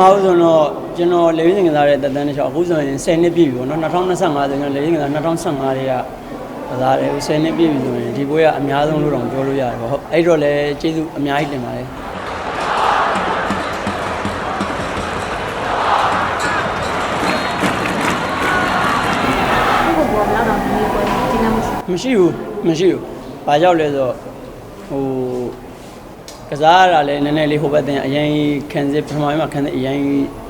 မဟုတ်ဆိုတော့ကျွန်တော်လေရင်းစင်ကစားတဲ့တက်တန်းတစ်ချောင်းအခုဆိုရင်10နှစ်ပြည့်ပြီပေါ့နော်2025ဆိုရင်လေရင်းစင်ကစား2015တွေကကစားတယ်10နှစ်ပြည့်ပြီဆိုရင်ဒီပွဲကအများဆုံးလို့တော့ပြောလို့ရတယ်ပေါ့ဟုတ်အဲ့တော့လည်းကျေးဇူးအများကြီးတင်ပါတယ်ကိုဘောလောက်တော့ဒီပွဲဒီနေ့မရှိမရှိဘူးမရှိဘူး။ဘာကြောင့်လဲဆိုတော့ဟို ကစားရတာလည်းနည်းနည်းလေးဟိုဘက်တင်အရင်ခံစစ်ပထမပိုင်းမှာခံစစ်အရင်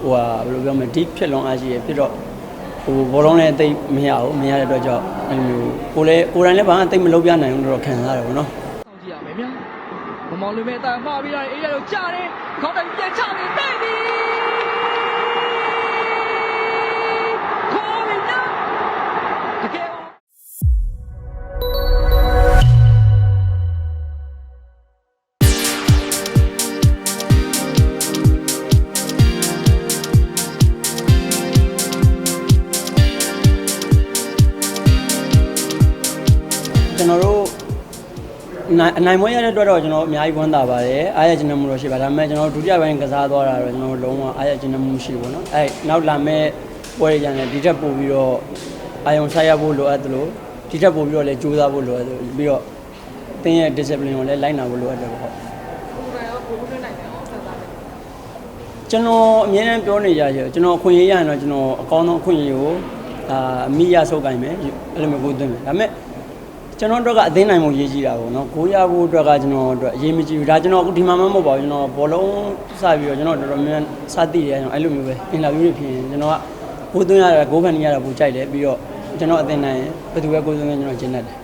ဟိုဟာဘယ်လိုပြောမလဲဒီဖြစ်လွန်အားရှိရဖြစ်တော့ဟိုဘောလုံးလည်းတိတ်မရဘူးမရတဲ့အတွက်ကြောင့်အဲ့လိုမျိုးကိုလည်းကိုယ်တိုင်လည်းဘာမှတိတ်မလုပ်ပြနိုင်ဘူးလို့တော့ခံစားရတယ်ပေါ့နော်စောင့်ကြည့်ရမယ်ဗျာမမောင်လူမဲအတန်မှားပြီးတော့အေးရတော့ကြားတယ်ခေါင်းတိုင်ပြန်ချပြီးတဲ့ပြီ ကျွန်တော်တို့နိုင်အနိုင်မွေးရတဲ့အတွက်တော့ကျွန်တော်အများကြီးဝမ်းသာပါတယ်အားရကျဉ်းမှုလို့ရှိပါဒါပေမဲ့ကျွန်တော်ဒုတိယပိုင်းကစားသွားတာတော့ကျွန်တော်လုံးဝအားရကျဉ်းမှုမရှိဘူးပေါ့နော်အဲနောက်လာမဲ့ပွဲရရင်ဒီထက်ပိုပြီးတော့အာယုံဆိုင်ရဖို့လိုအပ်တယ်လို့ဒီထက်ပိုပြီးတော့လည်းကြိုးစားဖို့လိုအပ်တယ်ပြီးတော့တင်းရဲ့ discipline ကိုလည်းလိုက်နာဖို့လိုအပ်တယ်ပေါ့ဟုတ်ကျွန်တော်အမြဲတမ်းပြောနေကြရကျွန်တော်အခွင့်အရေးရရင်တော့ကျွန်တော်အကောင်းဆုံးအခွင့်အရေးကိုအာအမိရဆုပ်ကင်မယ်အဲ့လိုမျိုးကိုသွင်းမယ်ဒါပေမဲ့ ကျွန်တော်တို့ကအသိနိုင်မှုရေးကြည့်တာပေါ့နော်ကိုရဖို့အတွက်ကကျွန်တော်တို့အရေးမကြီးဘူးဒါကျွန်တော်အခုဒီမှာမှမဟုတ်ပါဘူးကျွန်တော်ဘောလုံးစပြီးတော့ကျွန်တော်တော်တော်များများစသိတယ်ကျွန်တော်အဲ့လိုမျိုးပဲအင်တာဗျူးတွေဖြစ်ရင်ကျွန်တော်ကကိုသွင်းရတာကိုဖန်နေရတာပူကြိုက်တယ်ပြီးတော့ကျွန်တော်အသိနိုင်ဘယ်သူပဲကိုသွင်းကျွန်တော်ကျင်းတတ်တယ်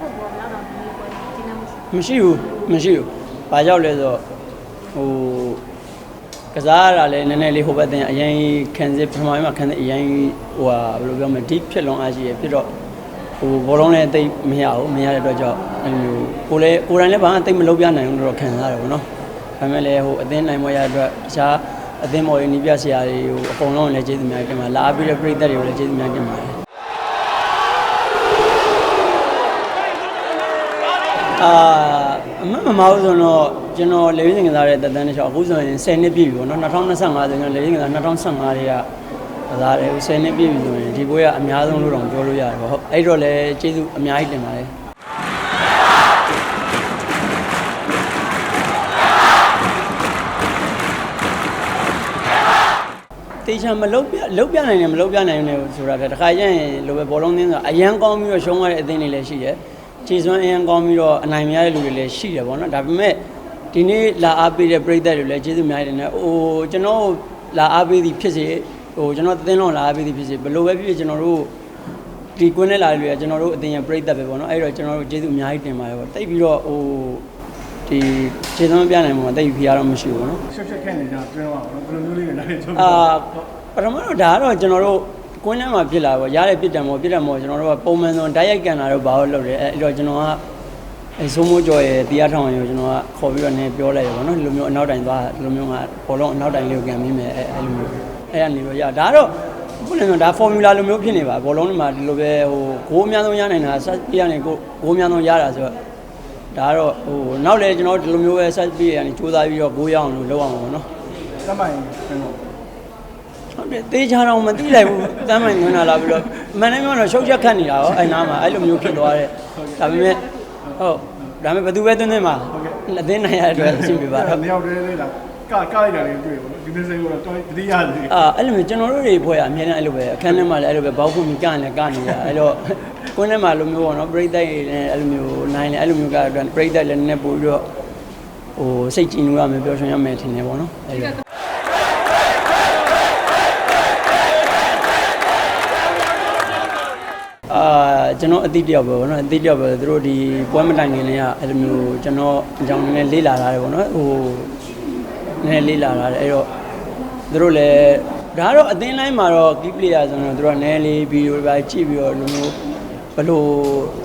ကိုဘောလောက်တော့ဒီပွဲဒီနေ့မရှိမရှိဘူးမရှိဘူးဘာကြောင့်လဲဆိုတော့ဟိုကစားရတာလည်းနည်းနည်းလေးဟိုဘက်တင်အရင်ခံစစ်ပထမပိုင်းမှာခံစစ်အရင်ဟိုဟာဘယ်လိုပြောမလဲဒီဖြစ်လွန်အားရှိရဖြစ်တော့ ဟိုဘောလုံးလည်းတိတ်မရဘူးမရတဲ့အတွက်ကြောင့်အဲ့လိုမျိုးကိုလည်းကိုယ်တိုင်လည်းဘာမှတိတ်မလုပ်ပြနိုင်ဘူးလို့တော့ခံစားရတယ်ပေါ့နော်ဒါပေမဲ့လည်းဟိုအသင်းနိုင်မွေးရတဲ့အတွက်တခြားအသင်းမော်ရင်းနီးပြဆရာတွေဟိုအကုန်လုံးလည်းကျေးဇူးများတင်ပါတယ်လာအားပြီးတဲ့ပြည်သက်တွေကိုလည်းကျေးဇူးများတင်ပါတယ်အာအမမမဟုတ်ဆိုတော့ကျွန်တော်လေရင်းစင်ကစားတဲ့တက်တန်းတစ်ချောင်းအခုဆိုရင်10နှစ်ပြည့်ပြီပေါ့နော်2025ဆိုရင်လေရင်းကစား2015တွေကကစားတယ်10နှစ်ပြည့်ပြီဆိုရင်ဒီပွဲကအများဆုံးလို့တော့ပြောလို့ရတယ်ပေါ့ဟုတ် အဲ့တော့လည်းကျေးဇူးအများကြီးတင်ပါတယ်တေချာမလုတ်ပြလုတ်ပြနိုင်တယ်မလုတ်ပြနိုင်တယ်ဆိုတာတခါကျရင်လိုပဲဘောလုံးသင်းဆိုတာအရန်ကောင်းပြီးတော့ရှုံးရတဲ့အသင်းတွေလည်းရှိတယ်ခြေစွမ်းအရန်ကောင်းပြီးတော့အနိုင်မရတဲ့လူတွေလည်းရှိတယ်ပေါ့နော်ဒါပေမဲ့ဒီနေ့လာအားပေးတဲ့ပြည်သက်တွေလည်းကျေးဇူးအများကြီးတင်တယ်ဟိုကျွန်တော်လာအားပေးသည်ဖြစ်စေဟိုကျွန်တော်သင်းလုံးလာအားပေးသည်ဖြစ်စေဘယ်လိုပဲဖြစ်ဖြစ်ကျွန်တော်တို့ ဒီကွင်းနဲ့လာတဲ့လူကကျွန်တော်တို့အတင်ရပြည်သက်ပဲပေါ့နော်အဲ့တော့ကျွန်တော်တို့ကျေးဇူးအများကြီးတင်ပါတယ်ပေါ့တိတ်ပြီးတော့ဟိုဒီခြေစွမ်းပြနိုင်မှာတိတ်ဖိအားတော့မရှိဘူးပေါ့နော်ရှက်ရှက်ခက်နေကြတွင်းတော့ဘယ်လိုမျိုးလေးလဲလည်းချုပ်အာပထမတော့ဒါကတော့ကျွန်တော်တို့ကွင်းထဲမှာဖြစ်လာပေါ့ရတဲ့ပြစ်တံမောပြစ်တံမောကျွန်တော်တို့ကပုံမှန်ဆုံးဓာတ်ရိုက်ကန်တာတော့ဘာလို့လုပ်လဲအဲ့တော့ကျွန်တော်ကအဲဆိုးမိုးကြော်ရဲ့တရားထောင်ရောကျွန်တော်ကခေါ်ပြီးတော့နည်းပြောလိုက်ရပါတော့ဒီလိုမျိုးအနောက်တိုင်သွားဒီလိုမျိုးကဘောလုံးအနောက်တိုင်လေးကိုကန်မိမယ်အဲအဲ့လိုမျိုးအဲ့ကနေတော့ရဒါကတော့ ခုလည်းဒါ formula လိုမျိုးဖြစ်နေပါဘောလုံးတွေမှာဒီလိုပဲဟိုဂိုးအများဆုံးရနိုင်တာဆက်ပြရနေကိုဂိုးအများဆုံးရတာဆိုတော့ဒါကတော့ဟိုနောက်လည်းကျွန်တော်ဒီလိုမျိုးပဲဆက်ပြရနေစူးစမ်းပြီးတော့ဂိုးရအောင်လို့လုပ်အောင်ပါနော်တမိုင်းတွင်းတော့ဟုတ်တယ်တေးချာတော့မသိလိုက်ဘူးတမ်းမှန်ငွန်းလာလာပြီးတော့မန်နေမျိုးတော့ရှုပ်ချက်ခတ်နေတာရောအဲ့နားမှာအဲ့လိုမျိုးဖြစ်သွားတယ်ဒါပေမဲ့ဟုတ်ဒါပေမဲ့ဘယ်သူပဲသွင်းသွင်းမှာအသင်းနိုင်ရတဲ့အတွက်အဆင်ပြေပါတော့နှစ်ယောက်တည်းလေးလာ ကကလိုက်တာလေးတွေ့ပေါ့နော်ဒီနေ့စိတ်ကတော့တော်တတိယလေးအာအဲ့လိုမျိုးကျွန်တော်တို့တွေဖွဲ့ရအများနဲ့အဲ့လိုပဲအခန်းထဲမှာလည်းအဲ့လိုပဲဘောက်ခုမြကန်လည်းကနေရအဲ့တော့ကိုယ်ထဲမှာလိုမျိုးပေါ့နော်ပရိသတ်တွေလည်းအဲ့လိုမျိုးနိုင်လည်းအဲ့လိုမျိုးကအတွက်ပရိသတ်လည်းနည်းနည်းပို့ပြီးတော့ဟိုစိတ်ကြည်နူးရမယ်ပျော်ရွှင်ရမယ်ထင်တယ်ပေါ့နော်အဲ့လိုအာကျွန်တော်အတိတယောက်ပဲဗောနော်အတိတယောက်ပဲသူတို့ဒီပွဲမတိုင်ခင်လေးကအဲ့လိုမျိုးကျွန်တော်အကြောင်းနည်းနည်းလေးလာတာတယ်ဗောနော်ဟို နည်းနည်းလေးလာတာတယ်အဲ့တော့သူတို့လည်းဒါကတော့အသင်းတိုင်းမှာတော့ key player ဆိုတော့သူတို့ကနည်းနည်းလေးဗီဒီယိုတွေပါကြည့်ပြီးတော့လူမျိုးဘယ်လို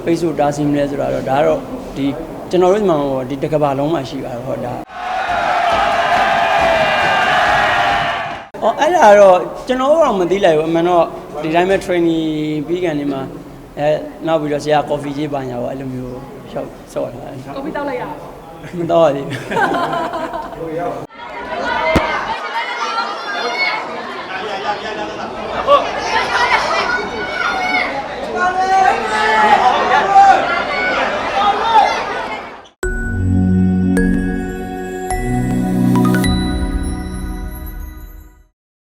ဖိတ်ဆိုတားဆီးမလဲဆိုတာတော့ဒါကတော့ဒီကျွန်တော်တို့ဒီမှာဟောဒီတစ်ကမ္ဘာလုံးမှာရှိပါတယ်ဟောဒါအော်အဲ့ဒါတော့ကျွန်တော်တို့တော့မသိလိုက်ဘူးအမှန်တော့ဒီတိုင်းပဲ training ပြီးကန်နေမှာအဲနောက်ပြီးတော့ဆရာ coffee ကြီးပါညာပေါ့အဲ့လိုမျိုးရှောက်ဆော့လာတယ်ကော်ဖီတောက်လိုက်ရအောင်မတော့ရသေးဘူး 見上げながら。